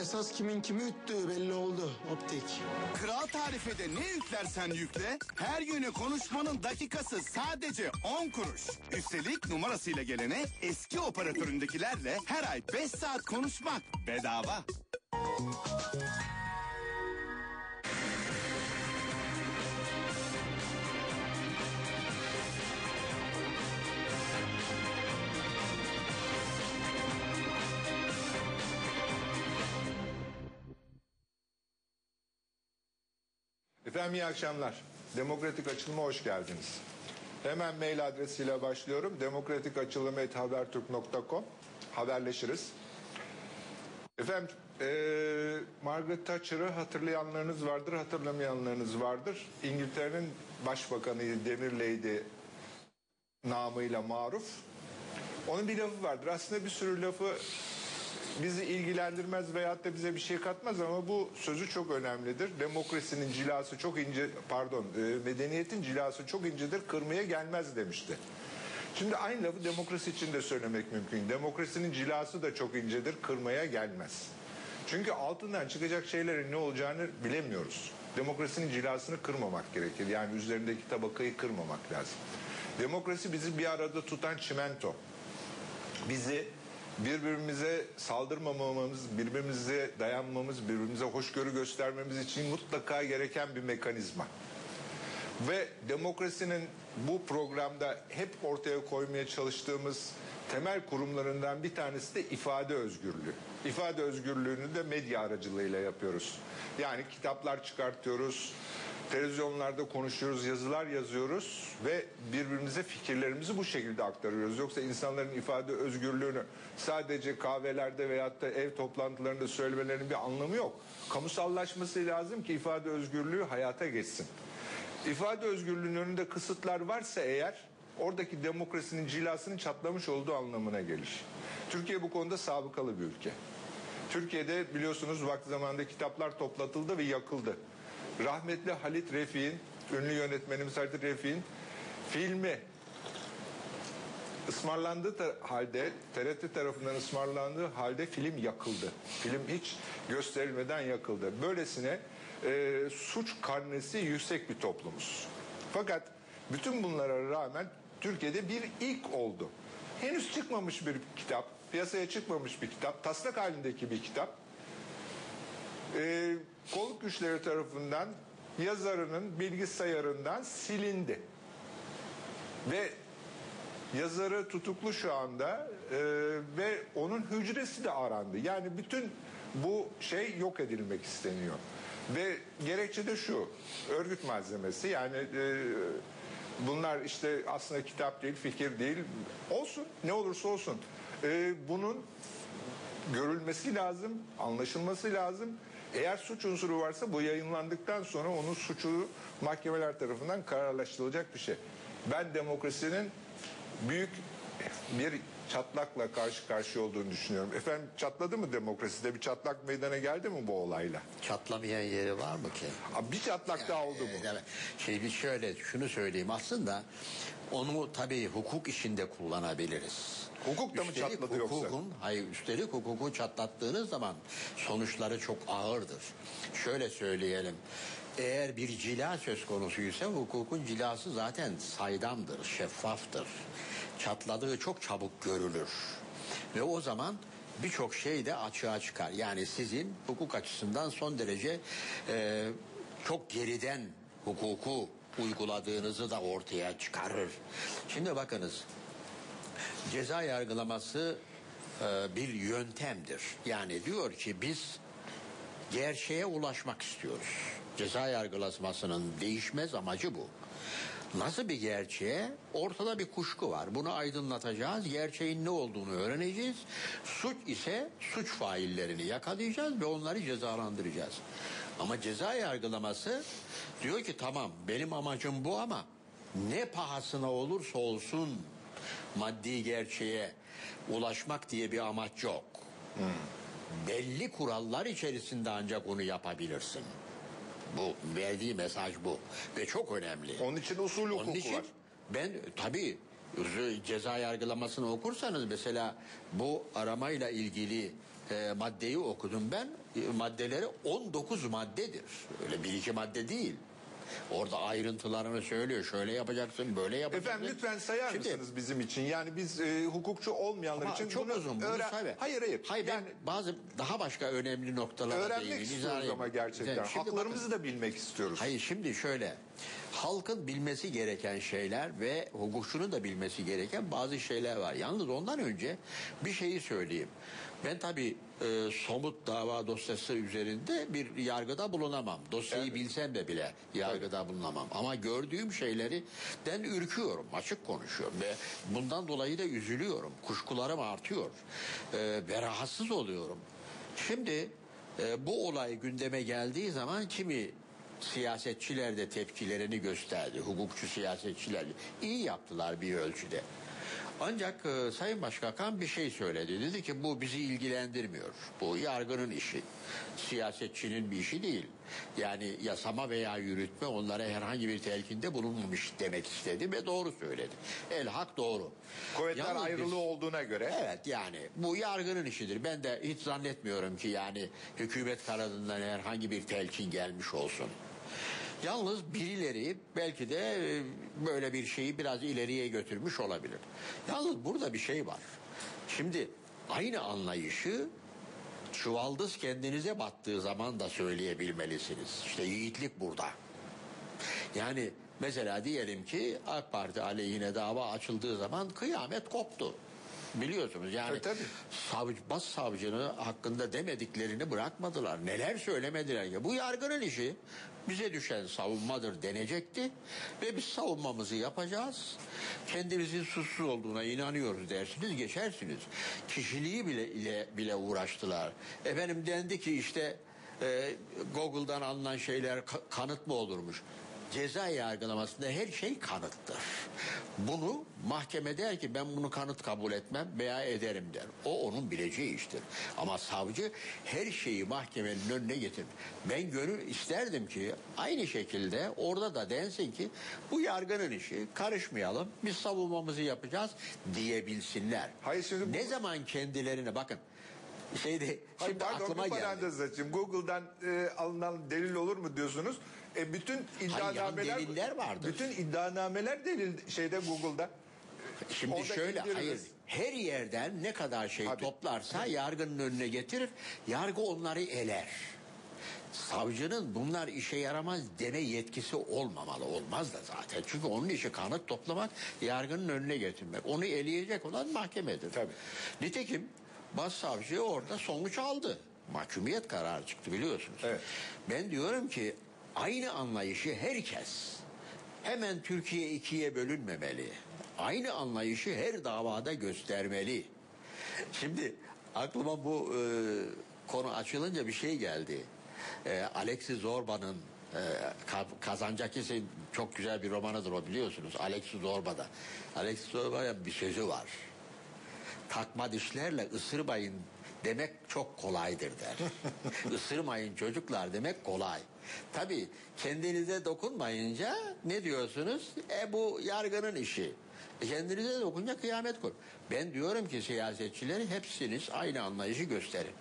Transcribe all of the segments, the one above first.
esas kimin kimi üttüğü belli oldu. Optik. Kral tarifede ne yüklersen yükle, her yönü konuşmanın dakikası sadece 10 kuruş. Üstelik numarasıyla gelene eski operatöründekilerle her ay 5 saat konuşmak bedava. Efendim iyi akşamlar. Demokratik Açılım'a hoş geldiniz. Hemen mail adresiyle başlıyorum. demokratikaçılım.haberturk.com Haberleşiriz. Efendim eee Margaret Thatcher'ı hatırlayanlarınız vardır, hatırlamayanlarınız vardır. İngiltere'nin başbakanıydı Demir Lady namıyla maruf. Onun bir lafı vardır. Aslında bir sürü lafı bizi ilgilendirmez veyahut da bize bir şey katmaz ama bu sözü çok önemlidir. Demokrasinin cilası çok ince, pardon, e, medeniyetin cilası çok incedir, kırmaya gelmez demişti. Şimdi aynı lafı demokrasi için de söylemek mümkün. Demokrasinin cilası da çok incedir, kırmaya gelmez. Çünkü altından çıkacak şeylerin ne olacağını bilemiyoruz. Demokrasinin cilasını kırmamak gerekir. Yani üzerindeki tabakayı kırmamak lazım. Demokrasi bizi bir arada tutan çimento bizi birbirimize saldırmamamız, birbirimize dayanmamız, birbirimize hoşgörü göstermemiz için mutlaka gereken bir mekanizma. Ve demokrasinin bu programda hep ortaya koymaya çalıştığımız temel kurumlarından bir tanesi de ifade özgürlüğü. İfade özgürlüğünü de medya aracılığıyla yapıyoruz. Yani kitaplar çıkartıyoruz, televizyonlarda konuşuyoruz, yazılar yazıyoruz ve birbirimize fikirlerimizi bu şekilde aktarıyoruz. Yoksa insanların ifade özgürlüğünü sadece kahvelerde veyahut da ev toplantılarında söylemelerinin bir anlamı yok. Kamusallaşması lazım ki ifade özgürlüğü hayata geçsin. İfade özgürlüğünün önünde kısıtlar varsa eğer oradaki demokrasinin cilasının çatlamış olduğu anlamına gelir. Türkiye bu konuda sabıkalı bir ülke. Türkiye'de biliyorsunuz vakti zamanında kitaplar toplatıldı ve yakıldı. Rahmetli Halit Refik'in, ünlü yönetmenimiz Halit Refik'in filmi ısmarlandığı halde, TRT tarafından ısmarlandığı halde film yakıldı. Film hiç gösterilmeden yakıldı. Böylesine e, suç karnesi yüksek bir toplumuz. Fakat bütün bunlara rağmen Türkiye'de bir ilk oldu. Henüz çıkmamış bir kitap, piyasaya çıkmamış bir kitap, taslak halindeki bir kitap kolluk güçleri tarafından yazarının bilgisayarından silindi. Ve yazarı tutuklu şu anda e, ve onun hücresi de arandı. Yani bütün bu şey yok edilmek isteniyor. Ve gerekçe de şu, örgüt malzemesi yani e, bunlar işte aslında kitap değil, fikir değil. Olsun, ne olursa olsun. E, bunun görülmesi lazım, anlaşılması lazım. Eğer suç unsuru varsa bu yayınlandıktan sonra onun suçu mahkemeler tarafından kararlaştırılacak bir şey. Ben demokrasinin büyük bir çatlakla karşı karşıya olduğunu düşünüyorum. Efendim çatladı mı demokraside? Bir çatlak meydana geldi mi bu olayla? Çatlamayan yeri var mı ki? Abi Bir çatlak daha oldu mu? Ee, evet. Şey bir şöyle şunu söyleyeyim aslında onu tabii hukuk işinde kullanabiliriz. Hukuk da mı Üstelik çatladı yoksa? hukukun, Hayır üstelik hukuku çatlattığınız zaman sonuçları çok ağırdır. Şöyle söyleyelim. Eğer bir cila söz konusuysa hukukun cilası zaten saydamdır, şeffaftır. Çatladığı çok çabuk görülür. Ve o zaman birçok şey de açığa çıkar. Yani sizin hukuk açısından son derece e, çok geriden hukuku uyguladığınızı da ortaya çıkarır. Şimdi bakınız ceza yargılaması e, bir yöntemdir. Yani diyor ki biz gerçeğe ulaşmak istiyoruz. Ceza yargılamasının değişmez amacı bu. Nasıl bir gerçeğe? Ortada bir kuşku var. Bunu aydınlatacağız. Gerçeğin ne olduğunu öğreneceğiz. Suç ise suç faillerini yakalayacağız ve onları cezalandıracağız. Ama ceza yargılaması diyor ki tamam benim amacım bu ama ne pahasına olursa olsun maddi gerçeğe ulaşmak diye bir amaç yok. Belli kurallar içerisinde ancak onu yapabilirsin. Bu verdiği mesaj bu ve çok önemli. Onun için usul hukuku Onun için var. ben tabii ceza yargılamasını okursanız mesela bu aramayla ilgili e, maddeyi okudum ben. E, maddeleri 19 maddedir. Öyle bir iki madde değil. Orada ayrıntılarını söylüyor. Şöyle yapacaksın, böyle yapacaksın. Efendim lütfen sayar Şimdi- mısınız bizim için? Yani biz e, hukukçu olmayanlar için çok bunu uzun. Bunu öğren- say be. Hayır hayır. Hayır ben yani bazı daha başka önemli noktalara öğrenmek değineyim, izah istiyoruz ama gerçekten. Şimdi bakın- Haklarımızı da bilmek istiyoruz. Hayır şimdi şöyle. Halkın bilmesi gereken şeyler ve hukukçunun da bilmesi gereken bazı şeyler var. Yalnız ondan önce bir şeyi söyleyeyim. Ben tabii e, somut dava dosyası üzerinde bir yargıda bulunamam. Dosyayı bilsem de bile yargıda bulunamam. Ama gördüğüm şeyleri den ürküyorum. Açık konuşuyorum ve bundan dolayı da üzülüyorum. Kuşkularım artıyor. E, ve rahatsız oluyorum. Şimdi e, bu olay gündeme geldiği zaman kimi siyasetçiler de tepkilerini gösterdi. Hukukçu siyasetçiler iyi yaptılar bir ölçüde. Ancak e, Sayın Başbakan bir şey söyledi. Dedi ki bu bizi ilgilendirmiyor. Bu yargının işi. Siyasetçinin bir işi değil. Yani yasama veya yürütme onlara herhangi bir telkinde bulunmamış demek istedi ve doğru söyledi. El hak doğru. Kuvvetler Yalnız biz- ayrılığı olduğuna göre Evet yani bu yargının işidir. Ben de hiç zannetmiyorum ki yani hükümet kanadından herhangi bir telkin gelmiş olsun. Yalnız birileri belki de e, böyle bir şeyi biraz ileriye götürmüş olabilir. Yalnız burada bir şey var. Şimdi aynı anlayışı çuvaldız kendinize battığı zaman da söyleyebilmelisiniz. İşte yiğitlik burada. Yani mesela diyelim ki AK Parti aleyhine dava açıldığı zaman kıyamet koptu. Biliyorsunuz yani Tabii, tabii. savcı, bas savcının hakkında demediklerini bırakmadılar. Neler söylemediler ya. Bu yargının işi bize düşen savunmadır denecekti. Ve biz savunmamızı yapacağız. Kendimizin suçsuz olduğuna inanıyoruz dersiniz geçersiniz. Kişiliği bile ile bile uğraştılar. Efendim dendi ki işte e, Google'dan alınan şeyler ka- kanıt mı olurmuş? Ceza yargılamasında her şey kanıttır. Bunu mahkeme der ki ben bunu kanıt kabul etmem veya ederim der. O onun bileceği iştir. Ama savcı her şeyi mahkemenin önüne getirir. Ben gönül isterdim ki aynı şekilde orada da densin ki bu yargının işi karışmayalım biz savunmamızı yapacağız diyebilsinler. Hayır, bu- Ne zaman kendilerine bakın şeyde Hayır, şimdi pardon, aklıma geldi. parantez açayım. Google'dan e, alınan delil olur mu diyorsunuz? E, bütün iddianameler deliller vardır. Bütün iddianameler delil şeyde Google'da. Şimdi Orada şöyle indiririz. hayır her yerden ne kadar şey Tabii. toplarsa yargının önüne getirir. Yargı onları eler. Savcının bunlar işe yaramaz deme yetkisi olmamalı. Olmaz da zaten. Çünkü onun işi kanıt toplamak, yargının önüne getirmek. Onu eleyecek olan mahkemedir. Tabii. Nitekim başsavcı orada sonuç aldı. Mahkumiyet kararı çıktı biliyorsunuz. Evet. Ben diyorum ki aynı anlayışı herkes hemen Türkiye ikiye bölünmemeli. Aynı anlayışı her davada göstermeli. Şimdi aklıma bu e, konu açılınca bir şey geldi. E, Alexis Zorba'nın e, Ka- Kazancakis'in çok güzel bir romanıdır o biliyorsunuz. Alexis Zorba'da. Alexis Zorba'ya bir sözü var. Takma dişlerle ısırmayın demek çok kolaydır der. Isırmayın çocuklar demek kolay. Tabii kendinize dokunmayınca ne diyorsunuz? E bu yargının işi. E kendinize dokunca kıyamet kur. Ben diyorum ki siyasetçileri hepsiniz aynı anlayışı gösterin.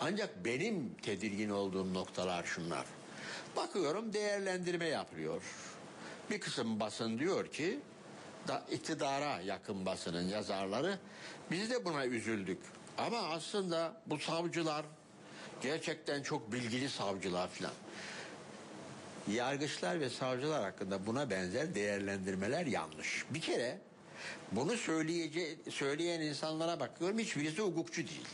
Ancak benim tedirgin olduğum noktalar şunlar. Bakıyorum değerlendirme yapılıyor. Bir kısım basın diyor ki da iktidara yakın basının yazarları biz de buna üzüldük. Ama aslında bu savcılar gerçekten çok bilgili savcılar filan. Yargıçlar ve savcılar hakkında buna benzer değerlendirmeler yanlış. Bir kere bunu söyleyece, söyleyen insanlara bakıyorum hiçbirisi hukukçu değil.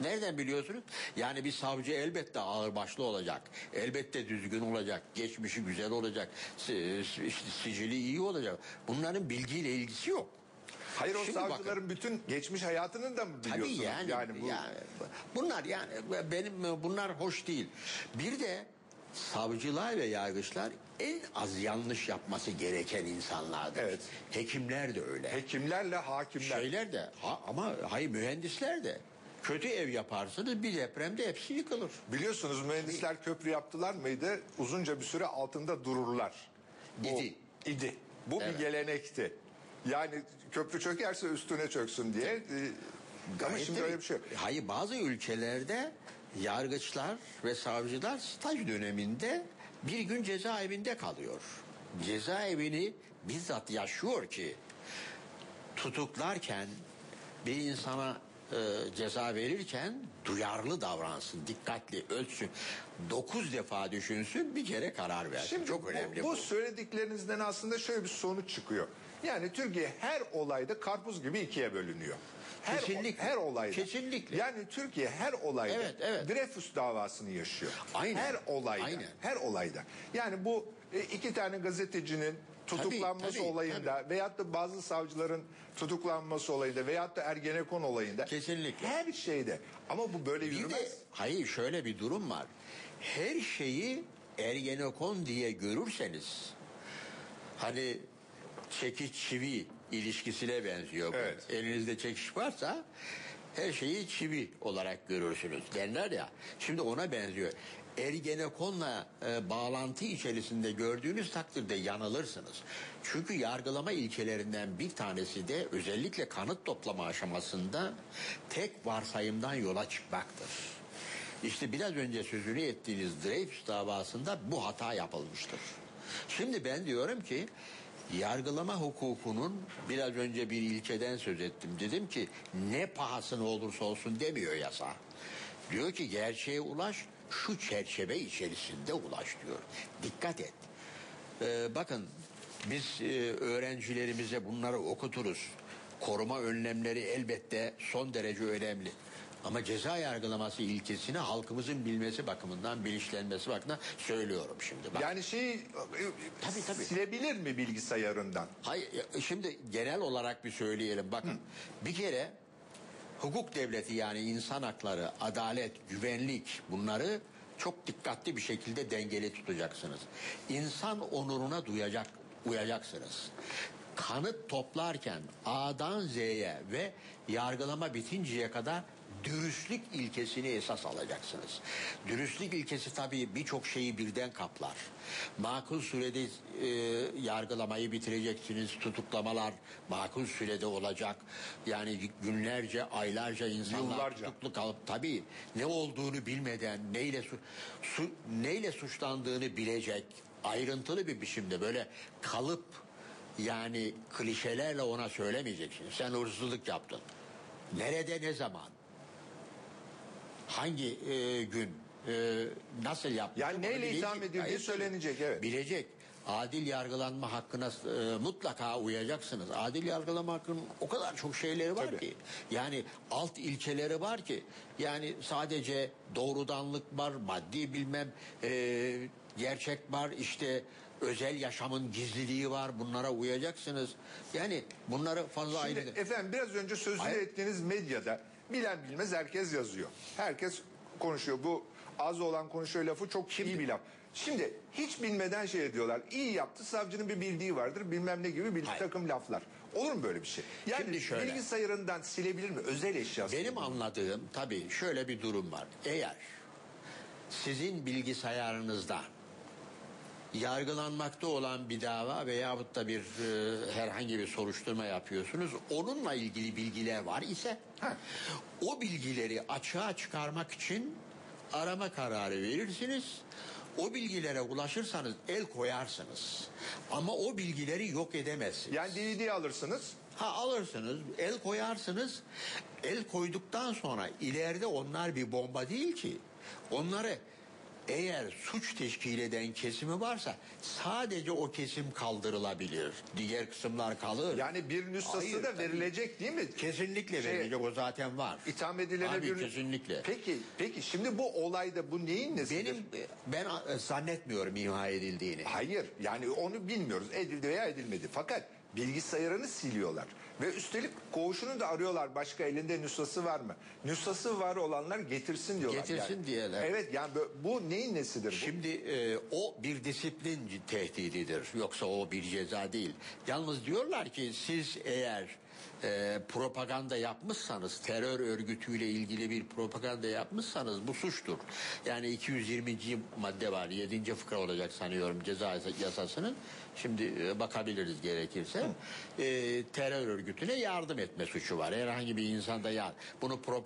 Nereden biliyorsunuz? Yani bir savcı elbette ağırbaşlı olacak. Elbette düzgün olacak. Geçmişi güzel olacak. sicili iyi olacak. Bunların bilgiyle ilgisi yok. Hayır o Şimdi bakın. savcıların bütün geçmiş hayatını da mı biliyorsunuz? Tabii yani, yani bu yani bunlar yani benim bunlar hoş değil. Bir de savcılar ve yargıçlar en az yanlış yapması gereken insanlardır. Evet. Hekimler de öyle. hekimlerle hakimler. Şeyler de ha- ama hayır mühendisler de kötü ev yaparsınız bir depremde hepsi yıkılır. Biliyorsunuz mühendisler köprü yaptılar mıydı? Uzunca bir süre altında dururlar. Bu, İdi. idi. Bu Evet. bir gelenekti. Yani köprü çökerse üstüne çöksün diye. e, Gayet şimdi öyle bir şey yok. Hayır bazı ülkelerde yargıçlar ve savcılar staj döneminde bir gün cezaevinde kalıyor. Cezaevini bizzat yaşıyor ki tutuklarken bir insana e, ceza verirken duyarlı davransın, dikkatli ölçsün. Dokuz defa düşünsün bir kere karar versin. Şimdi Çok bu- önemli bu, bu. söylediklerinizden aslında şöyle bir sonuç çıkıyor. Yani Türkiye her olayda karpuz gibi ikiye bölünüyor. Her, Kesinlikle. Her olayda. Kesinlikle. Yani Türkiye her olayda Evet, evet. Dreyfus davasını yaşıyor. Aynen. Her olayda. Aynen. Her olayda. Yani bu e, iki tane gazetecinin tutuklanması tabii, olayında veyahut da bazı savcıların tutuklanması olayında veyahut da Ergenekon olayında. Kesinlikle. Her şeyde. Ama bu böyle Bir yürümez. de hayır şöyle bir durum var. Her şeyi Ergenekon diye görürseniz hani çekiç çivi ilişkisine benziyor bu. Evet. Elinizde çekiç varsa her şeyi çivi olarak görürsünüz derler ya. Şimdi ona benziyor. Ergenekon'la e, bağlantı içerisinde gördüğünüz takdirde yanılırsınız. Çünkü yargılama ilkelerinden bir tanesi de özellikle kanıt toplama aşamasında tek varsayımdan yola çıkmaktır. İşte biraz önce sözünü ettiğiniz Dreyfus davasında bu hata yapılmıştır. Şimdi ben diyorum ki yargılama hukukunun biraz önce bir ilkeden söz ettim. Dedim ki ne pahasına olursa olsun demiyor yasa. Diyor ki gerçeğe ulaş şu çerçeve içerisinde ulaş diyor. Dikkat et. Ee, bakın biz e, öğrencilerimize bunları okuturuz. Koruma önlemleri elbette son derece önemli. Ama ceza yargılaması ilkesini halkımızın bilmesi bakımından, bilinçlenmesi bakımından söylüyorum şimdi. Bak. Yani şeyi Tabii, tabii. silebilir mi bilgisayarından? Hayır, ya, şimdi genel olarak bir söyleyelim. Bakın bir kere hukuk devleti yani insan hakları, adalet, güvenlik bunları çok dikkatli bir şekilde dengeli tutacaksınız. İnsan onuruna duyacak, uyacaksınız. Kanıt toplarken A'dan Z'ye ve yargılama bitinceye kadar dürüstlük ilkesini esas alacaksınız. Dürüstlük ilkesi tabii birçok şeyi birden kaplar. Makul sürede e, yargılamayı bitireceksiniz. Tutuklamalar makul sürede olacak. Yani günlerce, aylarca insanlar Yıllarca. tutuklu kalıp tabii ne olduğunu bilmeden neyle su, su- neyle suçlandığını bilecek ayrıntılı bir biçimde böyle kalıp yani klişelerle ona söylemeyeceksin. Sen hırsızlık yaptın. Nerede ne zaman? Hangi e, gün? e, nasıl yaptın? Yani neyle bilecek. itham edildiği Hayır, söylenecek, evet. Bilecek. Adil yargılanma hakkına e, mutlaka uyacaksınız. Adil yargılama hakkının o kadar çok şeyleri var Tabii. ki. Yani alt ilkeleri var ki. Yani sadece doğrudanlık var, maddi bilmem e, gerçek var, işte özel yaşamın gizliliği var. Bunlara uyacaksınız. Yani bunları fazla Şimdi ayrı. efendim biraz önce sözünü Hayır. ettiğiniz medyada bilen bilmez herkes yazıyor. Herkes konuşuyor. Bu az olan konuşuyor lafı çok iyi bir laf. Şimdi hiç bilmeden şey ediyorlar. İyi yaptı savcının bir bildiği vardır bilmem ne gibi bir Hayır. takım laflar. Olur mu böyle bir şey? Yani Şimdi şöyle. bilgisayarından silebilir mi? Özel eşyası. Benim anladığım tabii şöyle bir durum var. Eğer sizin bilgisayarınızda yargılanmakta olan bir dava veyahut da bir e, herhangi bir soruşturma yapıyorsunuz. Onunla ilgili bilgiler var ise o bilgileri açığa çıkarmak için arama kararı verirsiniz. O bilgilere ulaşırsanız el koyarsınız. Ama o bilgileri yok edemezsiniz. Yani DVD alırsınız. Ha alırsınız, el koyarsınız. El koyduktan sonra ileride onlar bir bomba değil ki. Onları eğer suç teşkil eden kesimi varsa sadece o kesim kaldırılabilir. Diğer kısımlar kalır. Yani bir nüshası Hayır, da tabii. verilecek değil mi? Kesinlikle Şey, verilecek o zaten var. İtham edilene bir... kesinlikle. Peki, peki şimdi bu olayda bu neyin nesidir? Benim ben e, zannetmiyorum imha edildiğini. Hayır yani onu bilmiyoruz edildi veya edilmedi. Fakat bilgisayarını siliyorlar. Ve üstelik koğuşunu da arıyorlar başka elinde nüshası var mı? Nüshası var olanlar getirsin diyorlar. Getirsin yani. diyorlar. Evet yani bu neyin nesidir bu? Şimdi e, o bir disiplin tehdididir. Yoksa o bir ceza değil. Yalnız diyorlar ki siz eğer e, propaganda yapmışsanız, terör örgütüyle ilgili bir propaganda yapmışsanız bu suçtur. Yani 220. madde var, 7. fıkra olacak sanıyorum ceza yasasının. Şimdi e, bakabiliriz gerekirse. E, terör örgütüne yardım etme suçu var. Herhangi bir insanda ya bunu pro